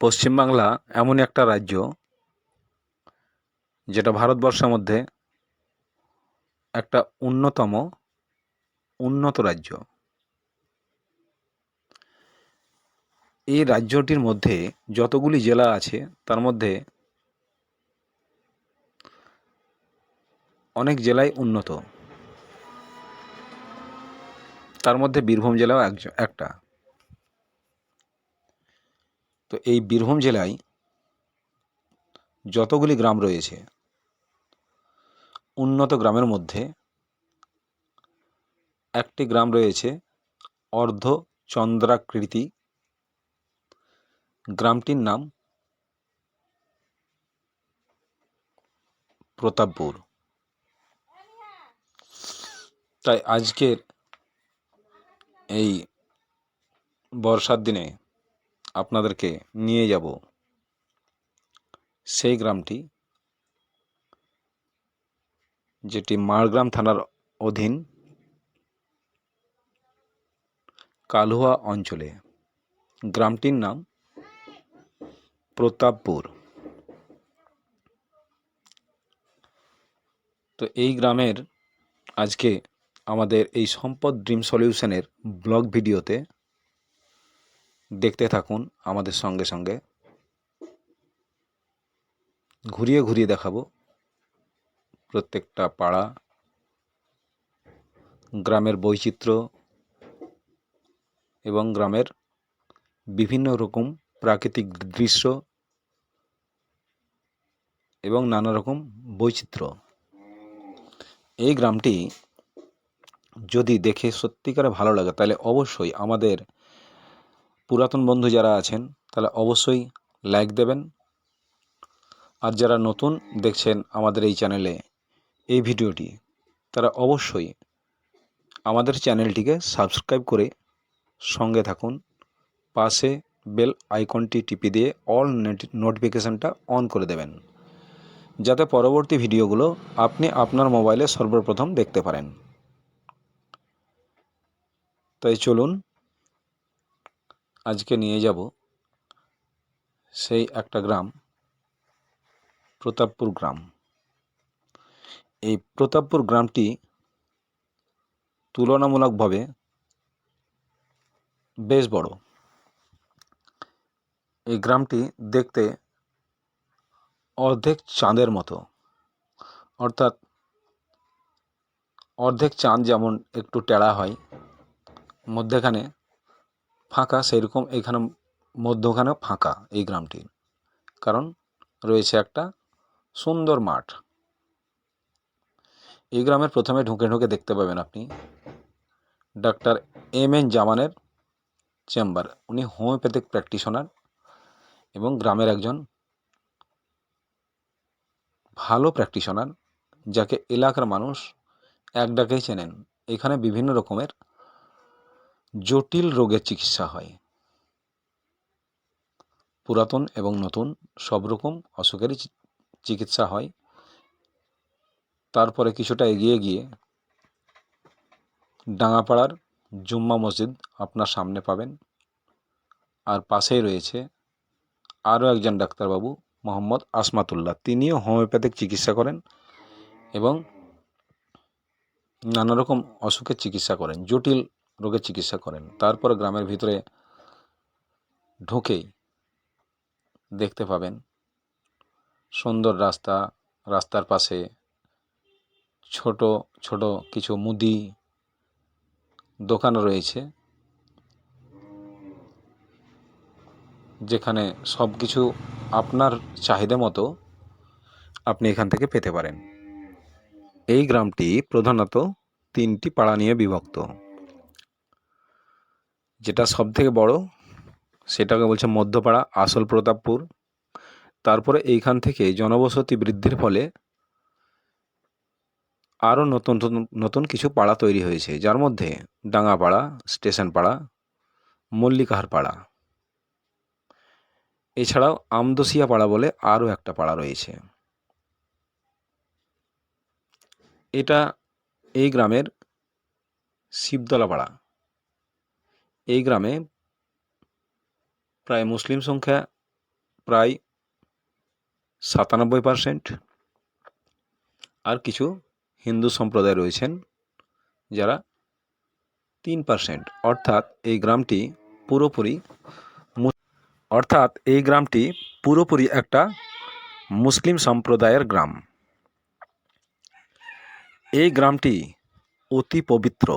পশ্চিমবাংলা এমন একটা রাজ্য যেটা ভারতবর্ষের মধ্যে একটা অন্যতম উন্নত রাজ্য। এই রাজ্যটির মধ্যে যতগুলি জেলা আছে, তার মধ্যে অনেক জেলাই উন্নত। তার মধ্যে বীরভূম জেলাও একজ- একটা। তো এই বীরভূম জেলায় যতগুলি গ্রাম রয়েছে, উন্নত গ্রামের মধ্যে একটি গ্রাম রয়েছে অর্ধ চন্দ্রাকৃতি গ্রামটির নাম প্রতাপপুর। তাই আজকের এই বর্ষার দিনে আপনাদেরকে নিয়ে যাব। সেই গ্রামটি, যেটি মারগ্রাম থানার অধীন কালুয়া অঞ্চলে। গ্রামটির নাম প্রতাপপুর। তো এই গ্রামের আজকে আমাদের এই সম্পদ ড্রিম সলিউশনের ব্লগ ভিডিওতে দেখতে থাকুন আমাদের সঙ্গে সঙ্গে। ঘুরিয়ে ঘুরিয়ে দেখাবো প্রত্যেকটা পাড়া, গ্রামের বৈচিত্র্য এবং গ্রামের বিভিন্ন রকম প্রাকৃতিক দৃশ্য এবং নানা রকম বৈচিত্র্য। এই গ্রামটি যদি দেখে সত্যিকারে ভালো লাগে, তাহলে অবশ্যই আমাদের পুরাতন বন্ধু যারা আছেন, তাহলে অবশ্যই লাইক দেবেন। আর যারা নতুন দেখছেন আমাদের এই চ্যানেলে এই ভিডিওটি, তারা অবশ্যই আমাদের চ্যানেলটিকে সাবস্ক্রাইব করে সঙ্গে থাকুন। পাশে বেল আইকনটি টিপি দিয়ে অল নোটিফিকেশানটা অন করে দেবেন। যাতে পরবর্তী ভিডিওগুলো আপনি আপনার মোবাইলে সর্বপ্রথম দেখতে পারেন। তাই চলুন আজকে নিয়ে যাব সেই একটা গ্রাম, প্রতাপপুর গ্রাম। এই প্রতাপপুর গ্রামটি তুলনামূলকভাবে বেশ বড়। এই গ্রামটি দেখতে অর্ধেক চাঁদের মতো। অর্থাৎ অর্ধেক চাঁদ যেমন একটু টেড়া হয়, মধ্যেখানে ফাঁকা সেরকম এখানে মধ্যখানে ফাঁকা এই গ্রামটি। কারণ রয়েছে একটা সুন্দর মাঠ। এই গ্রামের প্রথমে ঢুকে ঢুকে দেখতে পাবেন আপনি ডাক্তার এম এন জামানের চেম্বার। উনি হোমিওপ্যাথিক প্র্যাকটিশনার এবং গ্রামের একজন ভালো প্র্যাকটিশনার, যাকে এলাকার মানুষ এক ডাকেই চেনেন। এখানে বিভিন্ন রকমের জটিল রোগের চিকিৎসা হয়। পুরাতন এবং নতুন সব রকম অসুখেরই চিকিৎসা হয়। তারপরে কিছুটা এগিয়ে গিয়ে ডাঙাপাড়ার জুম্মা মসজিদ আপনার সামনে পাবেন। আর পাশেই রয়েছে আরও একজন ডাক্তারবাবু, মোহাম্মদ আসমাতুল্লাহ। তিনিও হোমিওপ্যাথিক চিকিৎসা করেন এবং নানা রকম অসুখের চিকিৎসা করেন। জটিল রোগের চিকিৎসা করেন। তারপরে গ্রামের ভিতরে ঢুকেই দেখতে পাবেন সুন্দর রাস্তা, রাস্তার পাশে ছোট ছোট কিছু মুদি দোকান রয়েছে। যেখানে সব কিছু আপনার চাহিদা মতো আপনি এখান থেকে পেতে পারেন। এই গ্রামটি প্রধানত তিনটি পাড়া নিয়ে বিভক্ত। যেটা সব থেকে বড়, সেটাকে বলছে মধ্যপাড়া, আসল প্রতাপপুর। তারপরে এইখান থেকে জনবসতি বৃদ্ধির ফলে আরও নতুন নতুন কিছু পাড়া তৈরি হয়েছে, যার মধ্যে ডাঙ্গাপাড়া স্টেশন পাড়া মল্লিকাহার পাড়া এছাড়াও আমদসিয়া পাড়া বলে আরও একটা পাড়া রয়েছে। এটা এই গ্রামের শিবতলা পাড়া। এই গ্রামে প্রায় মুসলিম সংখ্যা প্রায় সাতানব্বই পারসেন্ট আর কিছু হিন্দু সম্প্রদায় রয়েছেন যারা তিন পার্সেন্ট অর্থাৎ এই গ্রামটি পুরোপুরি অর্থাৎ এই গ্রামটি পুরোপুরি একটা মুসলিম সম্প্রদায়ের গ্রাম। এই গ্রামটি অতি পবিত্র।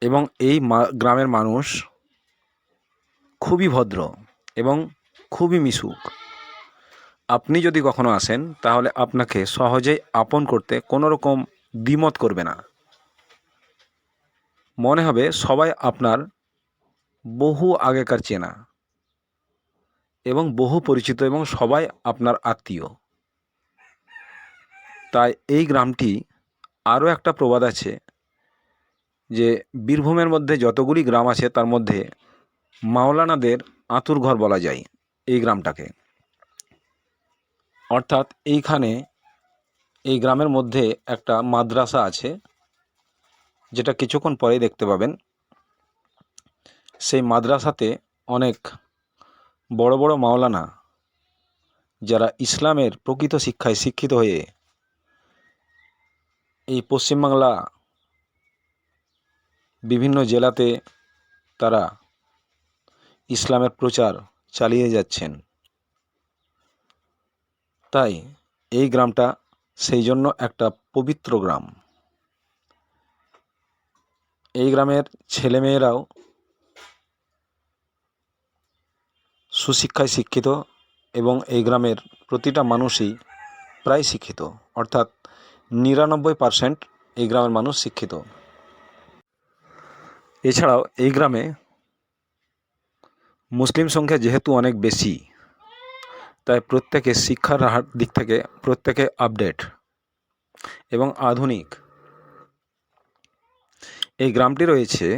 এবং এই গ্রামের মানুষ খুবই ভদ্র এবং খুবই মিশুক। আপনি যদি কখনো আসেন, তাহলে আপনাকে সহজেই আপন করতে কোনো রকম দ্বিমত করবে না। মনে হবে সবাই আপনার বহু আগেকার চেনা এবং বহু পরিচিত এবং সবাই আপনার আত্মীয়। তাই এই গ্রামটি আরও একটা প্রবাদ আছে যে বীরভূমের মধ্যে যতগুলি গ্রাম আছে, তার মধ্যে মাওলানাদের আঁতুর ঘর বলা যায় এই গ্রামটাকে। অর্থাৎ এইখানে এই গ্রামের মধ্যে একটা মাদ্রাসা আছে, যেটা কিছুক্ষণ পরেই দেখতে পাবেন। সেই মাদ্রাসাতে অনেক বড় বড় মাওলানা যারা ইসলামের প্রকৃত শিক্ষায় শিক্ষিত হয়ে এই পশ্চিমবাংলা বিভিন্ন জেলাতে তারা ইসলামের প্রচার চালিয়ে যাচ্ছেন। তাই এই গ্রামটা সেই জন্য একটা পবিত্র গ্রাম। এই গ্রামের ছেলেমেয়েরাও সুশিক্ষায় শিক্ষিত এবং এই গ্রামের প্রতিটা মানুষই প্রায় শিক্ষিত। অর্থাৎ নিরানব্বই পার্সেন্ট এই গ্রামের মানুষ শিক্ষিত। এছাড়াও এই গ্রামে মুসলিম সংখ্যা যেহেতু অনেক বেশি, তাই প্রত্যেকে শিক্ষার হার দিক থেকে প্রত্যেকে আপডেট এবং আধুনিক। এই গ্রামটি রয়েছে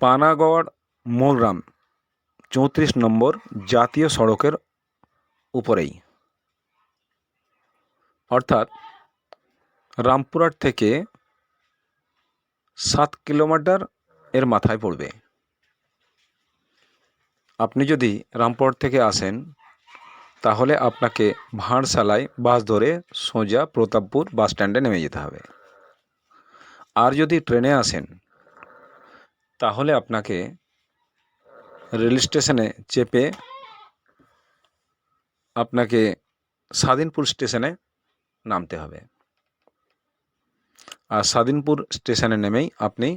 পানাগড় মোরগ্রাম চৌত্রিশ নম্বর জাতীয় সড়কের উপরেই। অর্থাৎ রামপুরহাট থেকে সাত কিলোমিটার এর মাথায় পড়বে। আপনি যদি রামপুরহাট থেকে আসেন, তাহলে আপনাকে ভাঁড়শালায় বাস ধরে সোজা প্রতাপপুর বাস স্ট্যান্ডে নেমে যেতে হবে। আর যদি ট্রেনে আসেন, তাহলে আপনাকে রেল স্টেশনে চেপে আপনাকে স্বাধীনপুর স্টেশনে নামতে হবে। আর স্বাধীনপুর স্টেশনে নেমেই আপনি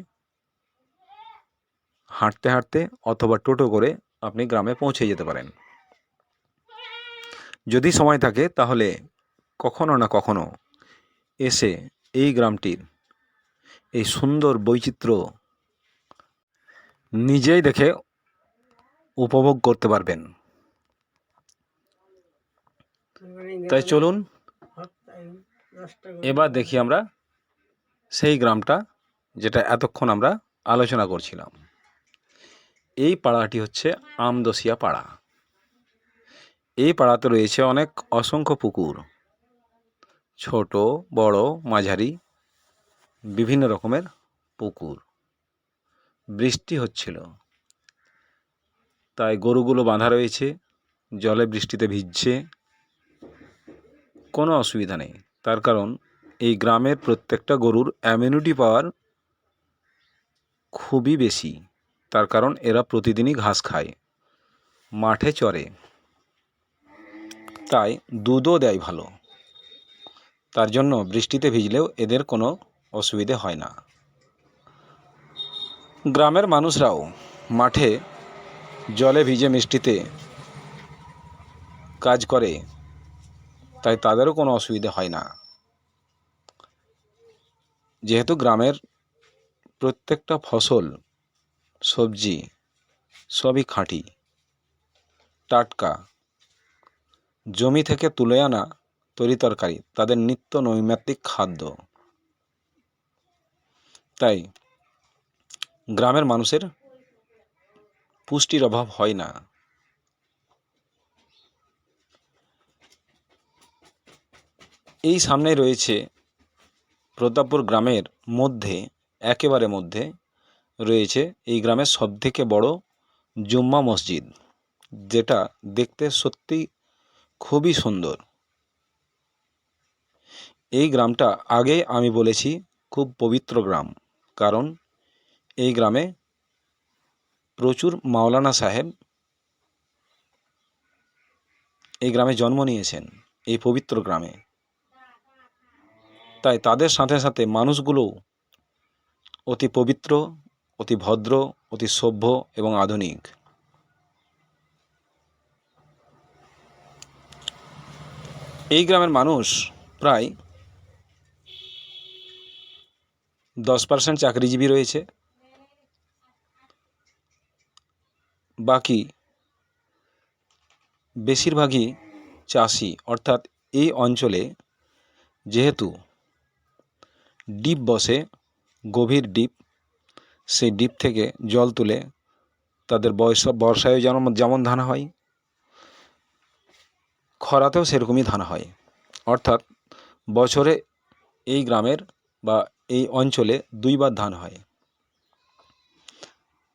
হাঁটতে হাঁটতে অথবা টোটো করে আপনি গ্রামে পৌঁছে যেতে পারেন। যদি সময় থাকে তাহলে কখনো না কখনো এসে এই গ্রামটির এই সুন্দর বৈচিত্র্য নিজেই দেখে উপভোগ করতে পারবেন। তাই চলুন, এবার দেখি আমরা সেই গ্রামটা যেটা এতক্ষণ আমরা আলোচনা করছিলাম। এই পাড়াটি হচ্ছে আমদসিয়া পাড়া। এই পাড়াতে রয়েছে অনেক অসংখ্য পুকুর। ছোট, বড়, মাঝারি, বিভিন্ন রকমের পুকুর। বৃষ্টি হচ্ছিল। তাই গরুগুলো বাঁধা রয়েছে, জলে বৃষ্টিতে ভিজছে। কোনো অসুবিধা নেই। তার কারণ এই গ্রামের প্রত্যেকটা গরুর অ্যামিউনিটি পাওয়ার খুবই বেশি। তার কারণ এরা প্রতিদিনই ঘাস খায়, মাঠে চরে। তাই দুধও দেয় ভালো। তার জন্য বৃষ্টিতে ভিজলেও এদের কোনো অসুবিধে হয় না। গ্রামের মানুষরাও মাঠে জলে ভিজে মিষ্টিতে কাজ করে, তাই তাদেরও কোনো অসুবিধে হয় না। যেহেতু গ্রামের প্রত্যেকটা ফসল, সবজি সবই খাঁটি, টাটকা, জমি থেকে তুলে আনা তরি তরকারি, তাদের নিত্য নৈমিত্তিক খাদ্য। তাই গ্রামের মানুষের পুষ্টির অভাব হয় না। এই সামনে রয়েছে প্রতাপপুর গ্রামের মধ্যে, একেবারে মধ্যে, রয়েছে এই গ্রামের সবথেকে বড় জুম্মা মসজিদ, যেটা দেখতে সত্যি খুবই সুন্দর। এই গ্রামটা আগে আমি বলেছি খুব পবিত্র গ্রাম, কারণ এই গ্রামে প্রচুর মাওলানা সাহেব এই গ্রামে জন্ম নিয়েছেন, এই পবিত্র গ্রামে। তাই তাদের সাথে সাথে মানুষগুলো অতি পবিত্র, অতি ভদ্র, অতি সভ্য এবং আধুনিক। এই গ্রামের মানুষ প্রায় দশ পার্সেন্ট চাকরিজীবী রয়েছে। বাকি বেশিরভাগই চাষি। অর্থাৎ এই অঞ্চলে যেহেতু ডিপ বসে, গভীর ডিপ, সেই ডিপ থেকে জল তুলে তাদের বয়স, বর্ষায় যেমন যেমন ধান হয়, খরাতেও সেরকমই ধান হয়। অর্থাৎ বছরে এই গ্রামের বা এই অঞ্চলে দুইবার ধান হয়।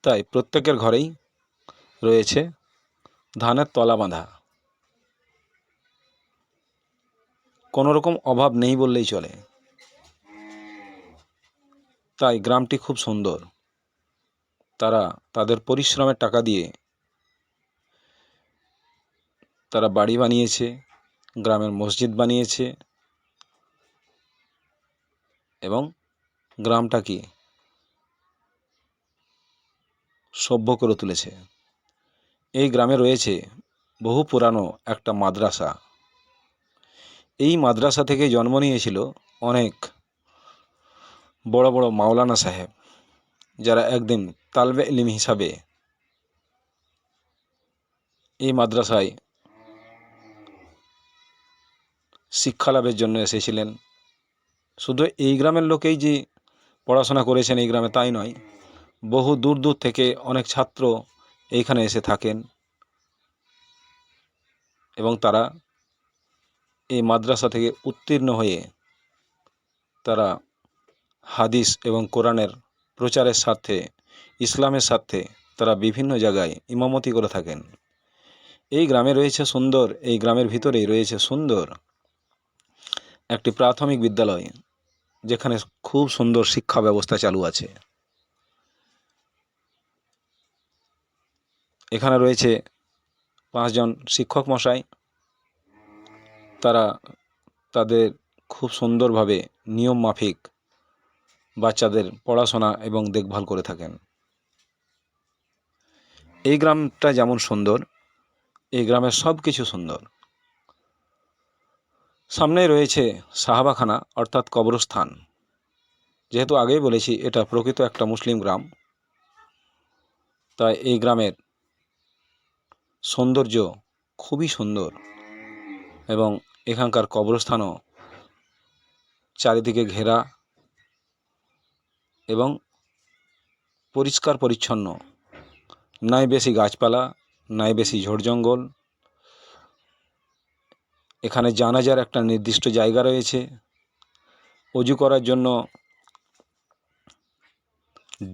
তাই প্রত্যেকের ঘরেই রয়েছে ধানের তলা বাঁধা। কোনো রকম অভাব নেই বললেই চলে। তাই গ্রামটি খুব সুন্দর। তারা তাদের পরিশ্রমের টাকা দিয়ে তারা বাড়ি বানিয়েছে, গ্রামের মসজিদ বানিয়েছে এবং গ্রামটাকে সভ্য করে তুলেছে। এই গ্রামে রয়েছে বহু পুরানো একটা মাদ্রাসা। এই মাদ্রাসা থেকে জন্ম নিয়েছিল অনেক বড় বড় মাওলানা সাহেব, যারা একদিন তালবে ইলিম হিসাবে এই মাদ্রাসায় শিক্ষা লাভের জন্য এসেছিলেন। শুধু এই গ্রামের লোকেই যে পড়াশোনা করেছেন এই গ্রামে তাই নয়, বহু দূর দূর থেকে অনেক ছাত্র এইখানে এসে থাকেন এবং তারা এই মাদ্রাসা থেকে উত্তীর্ণ হয়ে তারা হাদিস এবং কোরআনের প্রচারের স্বার্থে, ইসলামের স্বার্থে তারা বিভিন্ন জায়গায় ইমামতি করে থাকেন। এই গ্রামে রয়েছে সুন্দর, এই গ্রামের ভিতরেই রয়েছে সুন্দর একটি প্রাথমিক বিদ্যালয়, যেখানে খুব সুন্দর শিক্ষা ব্যবস্থা চালু আছে। এখানে রয়েছে পাঁচজন শিক্ষক মশাই। তারা তাদের খুব সুন্দরভাবে নিয়ম মাফিক বাচ্চাদের পড়াশোনা এবং দেখভাল করে থাকেন। এই গ্রামটা যেমন সুন্দর, এই গ্রামের সব কিছু সুন্দর। সামনেই রয়েছে সাহাবাখানা, অর্থাৎ কবরস্থান। যেহেতু আগেই বলেছি, এটা প্রকৃত একটা মুসলিম গ্রাম। তাই এই গ্রামের সৌন্দর্য খুবই সুন্দর এবং এখানকার কবরস্থানও চারিদিকে ঘেরা এবং পরিষ্কার পরিচ্ছন্ন। নাই বেশি গাছপালা, নাই বেশি ঝোড় জঙ্গল। এখানে জানাজার একটা নির্দিষ্ট জায়গা রয়েছে। অজু করার জন্য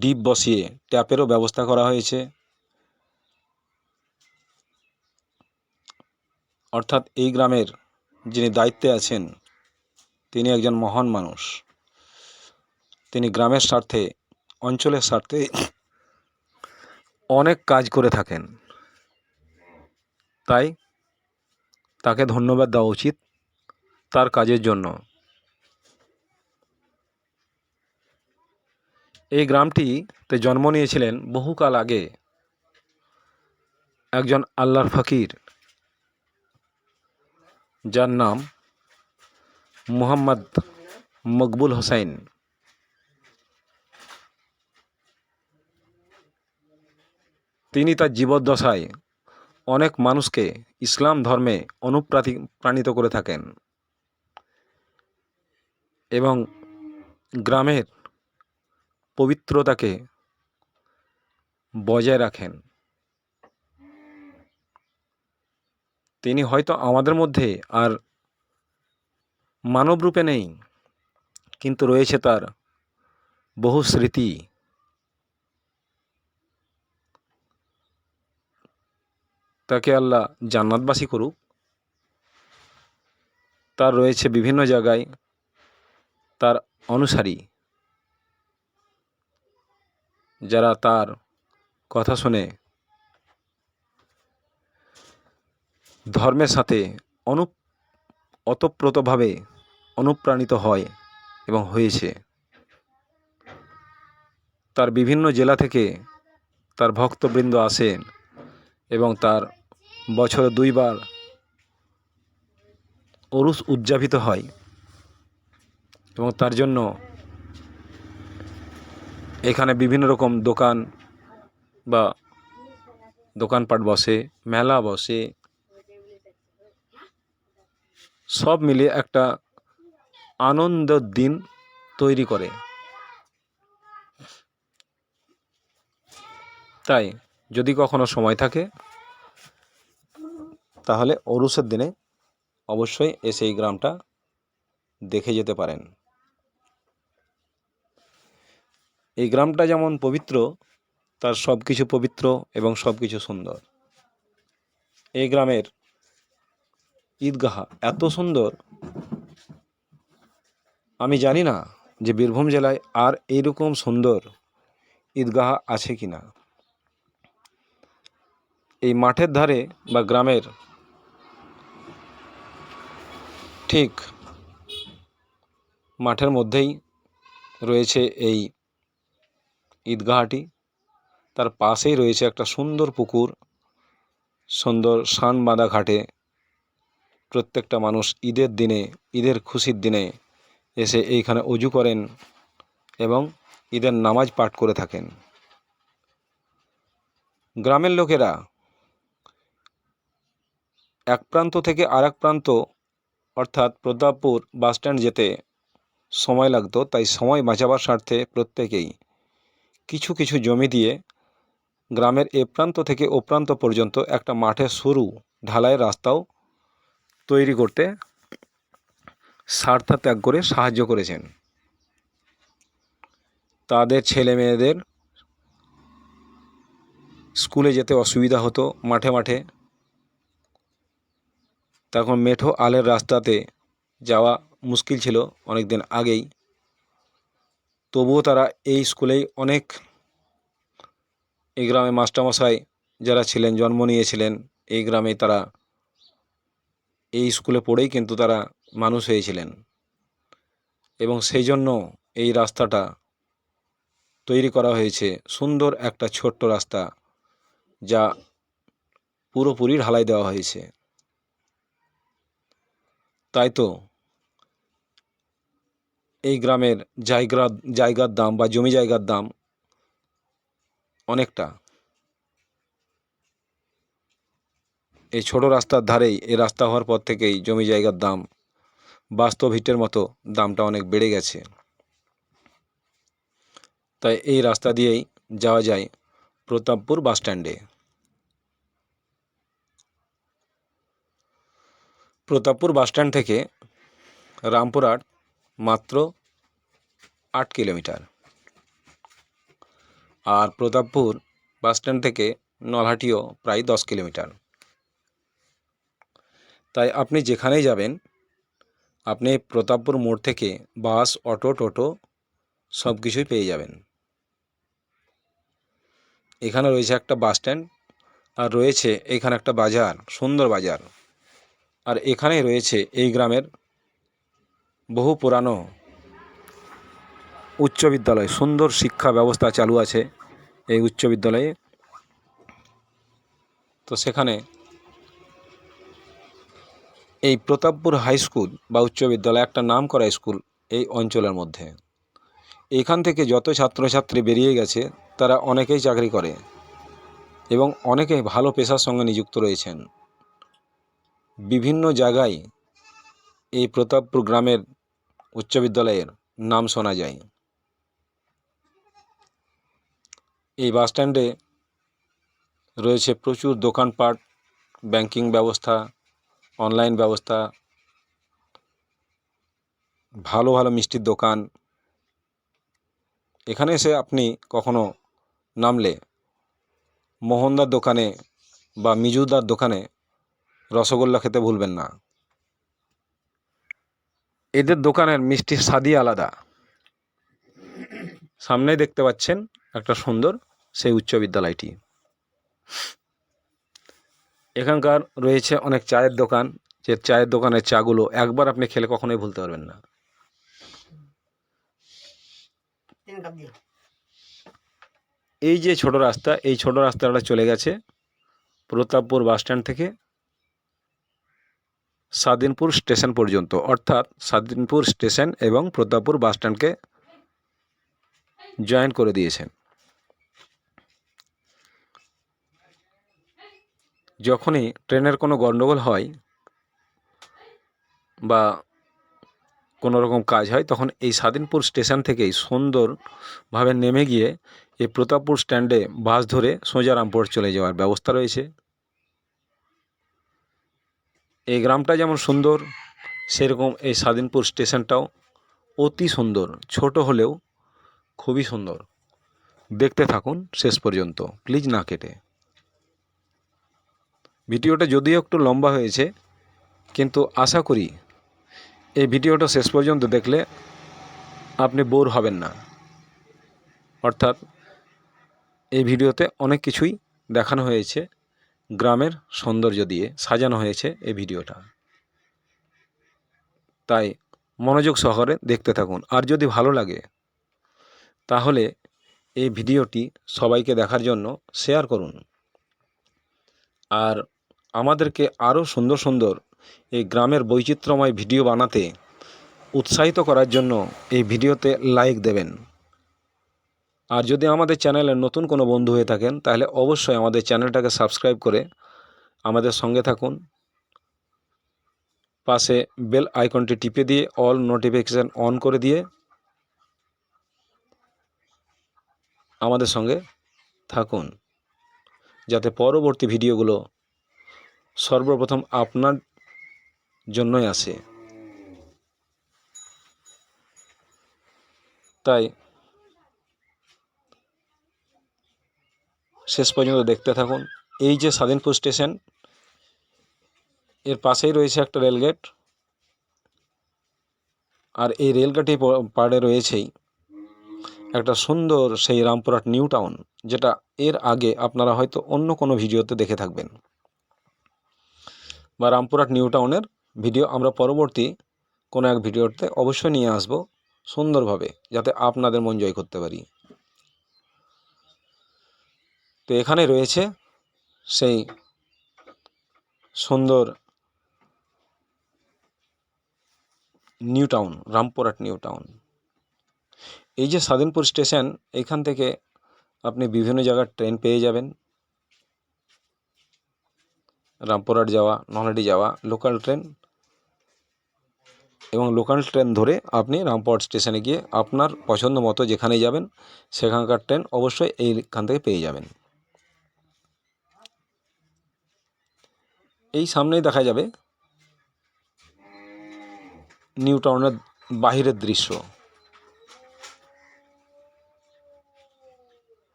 ডিপ বসিয়ে ট্যাপেরও ব্যবস্থা করা হয়েছে। অর্থাৎ এই গ্রামের যিনি দায়িত্বে আছেন, তিনি একজন মহান মানুষ। তিনি গ্রামের স্বার্থে, অঞ্চলের স্বার্থে অনেক কাজ করে থাকেন। তাই তাকে ধন্যবাদ দেওয়া উচিত তার কাজের জন্য। এই গ্রামটিতে জন্ম নিয়েছিলেন বহুকাল আগে একজন আল্লাহর ফকির, যার নাম মুহাম্মদ মকবুল হোসাইন তিনি তার জীবদ্দশায় অনেক মানুষকে ইসলাম ধর্মে অনুপ্রাতি প্রাণিত করে থাকেন এবং গ্রামের পবিত্রতাকে বজায় রাখেন। তিনি হয়তো আমাদের মধ্যে আর মানবরূপে নেই, কিন্তু রয়েছে তার বহু স্মৃতি। তাকে আল্লাহ জান্নাতবাসী করুক। তার রয়েছে বিভিন্ন জায়গায় তার অনুসারী। যারা তার কথা শুনে ধর্মের সাথে অনু, অতপ্রতভাবে অনুপ্রাণিত হয় এবং হয়েছে। তার বিভিন্ন জেলা থেকে তার ভক্তবৃন্দ আসেন এবং তার বছরে দুইবার অরুষ উদযাপিত হয় এবং তার জন্য এখানে বিভিন্ন রকম দোকান বা দোকানপাট বসে, মেলা বসে, সব মিলিয়ে একটা আনন্দ দিন তৈরি করে। তাই যদি কখনো সময় থাকে তাহলে অরুষের দিনে অবশ্যই এসে এই গ্রামটা দেখে যেতে পারেন। এই গ্রামটা যেমন পবিত্র, তার সব কিছু পবিত্র এবং সব কিছু সুন্দর। এই গ্রামের ঈদগাহ এত সুন্দর, আমি জানি না যে বীরভূম জেলায় আর এইরকম সুন্দর ঈদগাহ আছে কি না এই মাঠের ধারে বা গ্রামের ঠিক মাঠের মধ্যেই রয়েছে এই ঈদগাহটি। তার পাশেই রয়েছে একটা সুন্দর পুকুর, সুন্দর সান বাঁধা ঘাটে। প্রত্যেকটা মানুষ ঈদের দিনে, ঈদের খুশির দিনে এসে এইখানে অজু করেন এবং ঈদের নামাজ পাঠ করে থাকেন। গ্রামের লোকেরা এক প্রান্ত থেকে আর প্রান্ত অর্থাৎ প্রতাপপুর বাসস্ট্যান্ড যেতে সময় লাগতো, তাই সময় বাঁচাবার স্বার্থে প্রত্যেকেই কিছু কিছু জমি দিয়ে গ্রামের এ প্রান্ত থেকে ও প্রান্ত পর্যন্ত একটা মাঠের সরু ঢালাইয়ের রাস্তাও তৈরি করতে স্বার্থ ত্যাগ করে সাহায্য করেছেন। তাদের ছেলে মেয়েদের স্কুলে যেতে অসুবিধা হতো, মাঠে মাঠে তখন মেঠো আলের রাস্তাতে যাওয়া মুশকিল ছিল অনেক দিন আগেই। তবুও তারা এই স্কুলেই অনেক এই গ্রামে মাস্টারমশাই যারা ছিলেন, জন্ম নিয়েছিলেন, এই গ্রামে তারা এই স্কুলে পড়েই কিন্তু তারা মানুষ হয়েছিলেন। এবং সেই জন্য এই রাস্তাটা তৈরি করা হয়েছে। সুন্দর একটা ছোট্ট রাস্তা যা পুরোপুরি ঢালাই দেওয়া হয়েছে। তাই তো? এই গ্রামের জায়গা, জায়গার দাম বা জমি জায়গার দাম অনেকটা। এই ছোট রাস্তার ধারেই এই রাস্তা হওয়ার পর থেকেই জমি জায়গার দাম বাস্তব হিটের মতো দামটা অনেক বেড়ে গেছে। তাই এই রাস্তা দিয়েই যাওয়া যায় Pratappur bus Pratappur bus stand থেকে রামপুরহাট মাত্র আট কিলোমিটার। আর প্রতাপপুর বাস স্ট্যান্ড থেকে নলহাটিও প্রায় দশ কিলোমিটার। তাই আপনি যেখানেই যাবেন, আপনি প্রতাপপুর মোড় থেকে বাস, অটো, টোটো সব কিছুই পেয়ে যাবেন। এখানে রয়েছে একটা বাস স্ট্যান্ড আর রয়েছে এখানে একটা বাজার, সুন্দর বাজার। আর এখানেই রয়েছে এই গ্রামের বহু পুরানো উচ্চ বিদ্যালয়। সুন্দর শিক্ষা ব্যবস্থা চালু আছে এই উচ্চ বিদ্যালয়ে। তো সেখানে এই প্রতাপপুর হাই স্কুল বা উচ্চ বিদ্যালয় একটা নাম করা স্কুল এই অঞ্চলের মধ্যে। এখান থেকে যত ছাত্রছাত্রী বেরিয়ে গেছে, তারা অনেকেই চাকরি করে এবং অনেকেই ভালো পেশার সঙ্গে নিযুক্ত রয়েছেন। বিভিন্ন জায়গায় এই প্রতাপপুর গ্রামের উচ্চ বিদ্যালয়ের নাম শোনা যায়। এই বাস স্ট্যান্ডে রয়েছে প্রচুর দোকানপাট, ব্যাংকিং ব্যবস্থা, অনলাইন ব্যবস্থা, ভালো ভালো মিষ্টির দোকান। এখানে এসে আপনি কখনো নামলে মোহনদার দোকানে বা মিজুদার দোকানে রসগোল্লা খেতে ভুলবেন না। এদের দোকানের মিষ্টির স্বাদই আলাদা। সামনেই দেখতে পাচ্ছেন একটা সুন্দর সেই উচ্চ বিদ্যালয়টি। এখানকার রয়েছে অনেক চায়ের দোকান। যে চায়ের দোকানের চাগুলো একবার আপনি খেলে কখনোই ভুলতে পারবেন না। এই যে ছোট রাস্তা এই ছোট রাস্তাটা চলে গেছে প্রতাপপুর বাস স্ট্যান্ড থেকে। স্বাধীনপুর স্টেশন পর্যন্ত, অর্থাৎ স্বাধীনপুর স্টেশন এবং প্রতাপপুর বাস স্ট্যান্ডকে জয়েন করে দিয়েছেন। যখনই ট্রেনের কোনো গণ্ডগোল হয় বা কোনো রকম কাজ হয়, তখন এই স্বাধীনপুর স্টেশন থেকেই সুন্দরভাবে নেমে গিয়ে এই প্রতাপপুর স্ট্যান্ডে বাস ধরে সোজা রামপুর চলে যাওয়ার ব্যবস্থা রয়েছে। এই গ্রামটা যেমন সুন্দর, সেরকম এই স্বাধীনপুর স্টেশনটাও অতি সুন্দর। ছোট হলেও খুবই সুন্দর। দেখতে থাকুন শেষ পর্যন্ত। প্লিজ না কেটে। ভিডিওটা যদিও একটু লম্বা হয়েছে, কিন্তু আশা করি এই ভিডিওটা শেষ পর্যন্ত দেখলে আপনি বোর হবেন না। অর্থাৎ এই ভিডিওতে অনেক কিছুই দেখানো হয়েছে। গ্রামের সৌন্দর্য দিয়ে সাজানো হয়েছে এই ভিডিওটা। তাই মনোযোগ সহকারে দেখতে থাকুন। আর যদি ভালো লাগে, তাহলে এই ভিডিওটি সবাইকে দেখার জন্য শেয়ার করুন। আর আমাদেরকে আরও সুন্দর সুন্দর এই গ্রামের বৈচিত্র্যময় ভিডিও বানাতে উৎসাহিত করার জন্য এই ভিডিওতে লাইক দেবেন। আর যদি আমাদের চ্যানেলে নতুন কোনো বন্ধু হয়ে থাকেন, তাহলে অবশ্যই আমাদের চ্যানেলটাকে সাবস্ক্রাইব করে আমাদের সঙ্গে থাকুন। পাশে বেল আইকনটি টিপে দিয়ে অল নোটিফিকেশান অন করে দিয়ে আমাদের সঙ্গে থাকুন, যাতে পরবর্তী ভিডিওগুলো সর্বপ্রথম আপনার জন্যই আসে। তাই শেষ পর্যন্ত দেখতে থাকুন। এই যে স্বাধীনপুর স্টেশন, এর পাশেই রয়েছে একটা রেলগেট। আর এই রেলগেটে পাড়ে রয়েছেই। একটা সুন্দর সেই রামপুরহাট নিউ টাউন, যেটা এর আগে আপনারা হয়তো অন্য কোনো ভিডিওতে দেখে থাকবেন। বা রামপুরহাট নিউ টাউনের ভিডিও আমরা পরবর্তী কোনো এক ভিডিওতে অবশ্যই নিয়ে আসব সুন্দরভাবে, যাতে আপনাদের মন জয় করতে পারি। তো এখানে রয়েছে সেই সুন্দর new town, Rampurhat new town. এই যে স্বাধীনপুর স্টেশন, এখান থেকে আপনি বিভিন্ন জায়গার ট্রেন পেয়ে যাবেন। রামপুরহাট যাওয়া, নলহাটি যাওয়া, লোকাল ট্রেন এবং লোকাল ট্রেন ধরে আপনি রামপুরহাট স্টেশনে গিয়ে আপনার পছন্দ মতো যেখানে যাবেন, সেখানকার ট্রেন অবশ্যই এইখান থেকে পেয়ে যাবেন। এই সামনেই দেখা যাবে নিউ টাউনের বাহিরের দৃশ্য।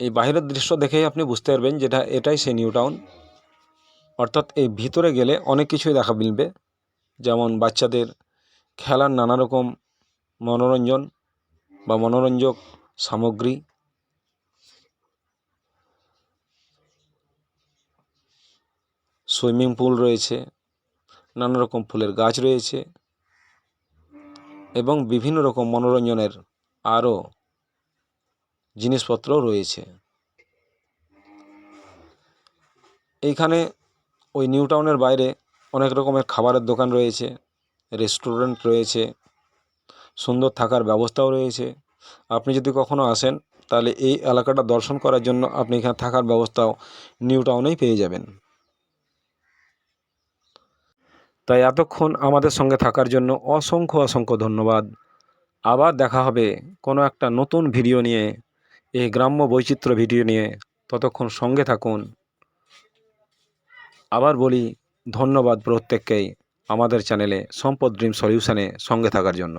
এই বাইরের দৃশ্য দেখেই আপনি বুঝতে পারবেন যেটা, এটাই সেই নিউ টাউন। অর্থাৎ এই ভিতরে গেলে অনেক কিছুই দেখা মিলবে। যেমন বাচ্চাদের খেলার নানা রকম মনোরঞ্জন বা মনোরঞ্জক সামগ্রী। সুইমিং পুল রয়েছে, নানা রকম ফুলের গাছ রয়েছে এবং বিভিন্ন রকম মনোরঞ্জনের আরও জিনিসপত্রও রয়েছে। এইখানে ওই নিউ টাউনের বাইরে অনেক রকমের খাবারের দোকান রয়েছে, রেস্টুরেন্ট রয়েছে, সুন্দর থাকার ব্যবস্থাও রয়েছে। আপনি যদি কখনো আসেন, তাহলে এই এলাকাটা দর্শন করার জন্য আপনি এখানে থাকার ব্যবস্থাও নিউ টাউনেই পেয়ে যাবেন। তাই এতক্ষণ আমাদের সঙ্গে থাকার জন্য অসংখ্য অসংখ্য ধন্যবাদ। আবার দেখা হবে কোনো একটা নতুন ভিডিও নিয়ে, এই গ্রাম্য বৈচিত্র্য ভিডিও নিয়ে। ততক্ষণ সঙ্গে থাকুন। আবার বলি, ধন্যবাদ প্রত্যেককেই আমাদের চ্যানেলে, সম্পদ ড্রিম সলিউশানে সঙ্গে থাকার জন্য।